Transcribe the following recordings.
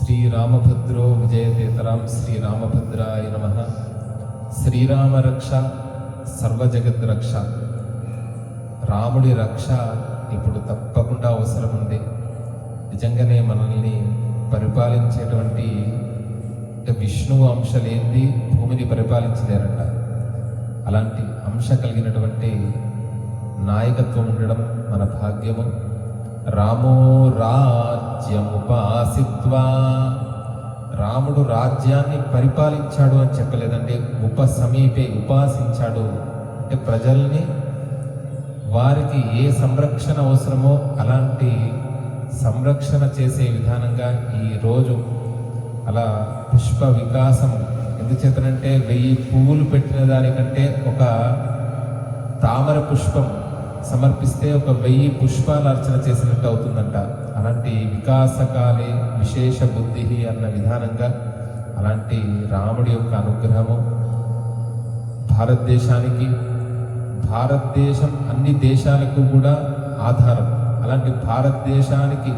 శ్రీరామభద్రో విజయతేతరాం శ్రీరామభద్రాయ నమ. శ్రీరామరక్ష సర్వజగద్రక్ష. రాముడి రక్ష ఇప్పుడు తప్పకుండా అవసరం ఉంది నిజంగానే మనల్ని పరిపాలించేటువంటి విష్ణువు అంశ లేనిది భూమిని పరిపాలించలేరంట. అలాంటి అంశ కలిగినటువంటి నాయకత్వం ఉండడం మన భాగ్యము. రామో ప్రభువా రాముడు రాజ్యాన్ని పరిపాలించాడు అని చెప్పలేదండి. ఉప సమీపే ఉపాసించాడు. అంటే ప్రజల్ని వారికి ఏ సంరక్షణ అవసరమో అలాంటి సంరక్షణ చేసే విధానంగా ఈ రోజు అలా పుష్ప వికాసం ఎందుచేతనంటే వెయ్యి పువ్వులు పెట్టిన దానికంటే ఒక తామర పుష్పం సమర్పిస్తే ఒక వెయ్యి పుష్పాలు అర్చన చేసినట్టు అవుతుందంట. అలాంటి వికాసకాలే విశేష బుద్ధి అన్న విధానంగా అలాంటి రాముడి యొక్క అనుగ్రహము భారతదేశానికి భారతదేశం అన్ని దేశాలకు కూడా ఆధారం. అలాంటి భారతదేశానికి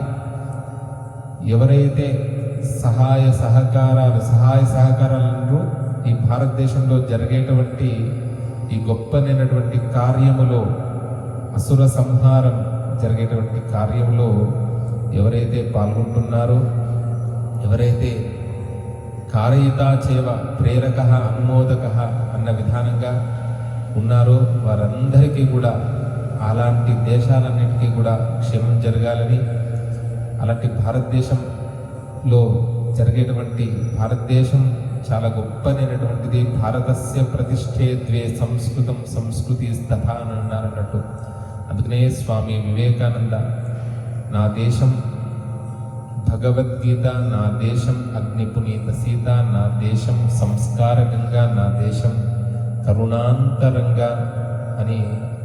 ఎవరైతే సహాయ సహకారాలు సహాయ సహకారాలను ఈ భారతదేశంలో జరిగేటువంటి ఈ గొప్పనైనటువంటి కార్యములో అసుర సంహారం జరిగేటువంటి కార్యంలో ఎవరైతే పాల్గొంటున్నారో ఎవరైతే కారయితాచేవ ప్రేరక అనుమోదక అన్న విధానంగా ఉన్నారో వారందరికీ కూడా అలాంటి దేశాలన్నిటికీ కూడా క్షేమం జరగాలని అలాంటి భారతదేశంలో జరిగేటువంటి భారతదేశం చాలా గొప్పదైనటువంటిది. భారతస్య ప్రతిష్ఠే ద్వే సంస్కృతం సంస్కృతి తథా అని అన్నారన్నట్టు. అందుకనే స్వామి వివేకానంద నా దేశం భగవద్గీత నా దేశం అగ్ని పునీత సీత నా దేశం సంస్కారకంగా నా దేశం కరుణాంతరంగా అని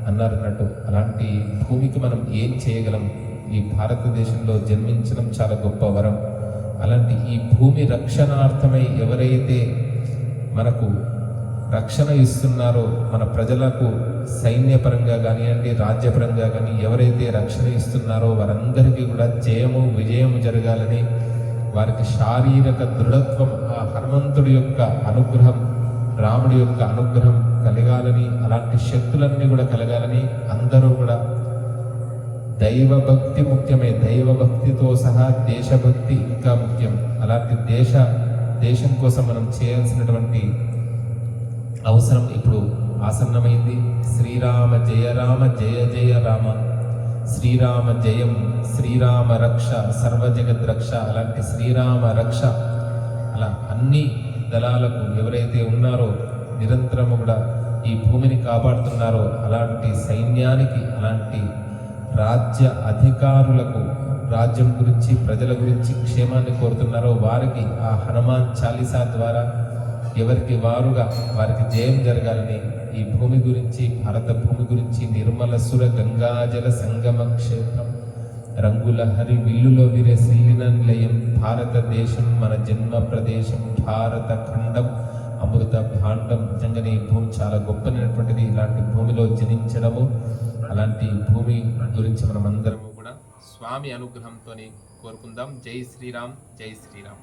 అన్నారన్నట్టు. అలాంటి భూమికి మనం ఏం చేయగలం? ఈ భారతదేశంలో జన్మించడం చాలా గొప్ప వరం. అలాంటి ఈ భూమి రక్షణార్థమై ఎవరైతే మనకు రక్షణ ఇస్తున్నారో మన ప్రజలకు సైన్యపరంగా కానివ్వండి రాజ్యపరంగా కానీ ఎవరైతే రక్షణ ఇస్తున్నారో వారందరికీ కూడా జయము విజయము జరగాలని వారికి శారీరక దృఢత్వం ఆ హనుమంతుడి యొక్క అనుగ్రహం రాముడి యొక్క అనుగ్రహం కలగాలని అలాంటి శక్తులన్నీ కూడా కలగాలని అందరూ కూడా దైవభక్తి ముఖ్యమే. దైవభక్తితో సహా దేశభక్తి ఇంకా ముఖ్యం. అలాంటి దేశ దేశం కోసం మనం చేయాల్సినటువంటి అవసరం ఇప్పుడు ఆసన్నమైంది. శ్రీరామ జయ రామ జయ జయ రామ. శ్రీరామ జయం శ్రీరామ రక్ష సర్వజగద్ రక్ష అలాంటి శ్రీరామ రక్ష. అలా అన్ని దళాలకు ఎవరైతే ఉన్నారో నిరంతరము కూడా ఈ భూమిని కాపాడుతున్నారో అలాంటి సైన్యానికి అలాంటి రాజ్య అధికారులకు రాజ్యం గురించి ప్రజల గురించి క్షేమాన్ని కోరుతున్నారో వారికి ఆ హనుమాన్ చాలీసా ద్వారా ఎవరికి వారుగా వారికి జయం జరగాలని ఈ భూమి గురించి భారత భూమి గురించి నిర్మల సుర గంగాజల సంగమ క్షేత్రం. రంగుల హరి విల్లులో విరసిల్లిన నిలయం భారతదేశం మన జన్మ ప్రదేశం భారత ఖండం అమృత భాండం. నిజంగానే ఈ భూమి చాలా గొప్పనైనటువంటిది. ఇలాంటి భూమిలో జనించడము అలాంటి భూమి గురించి మనం అందరము కూడా స్వామి అనుగ్రహంతో కోరుకుందాం. జై శ్రీరామ్ జై శ్రీరామ్.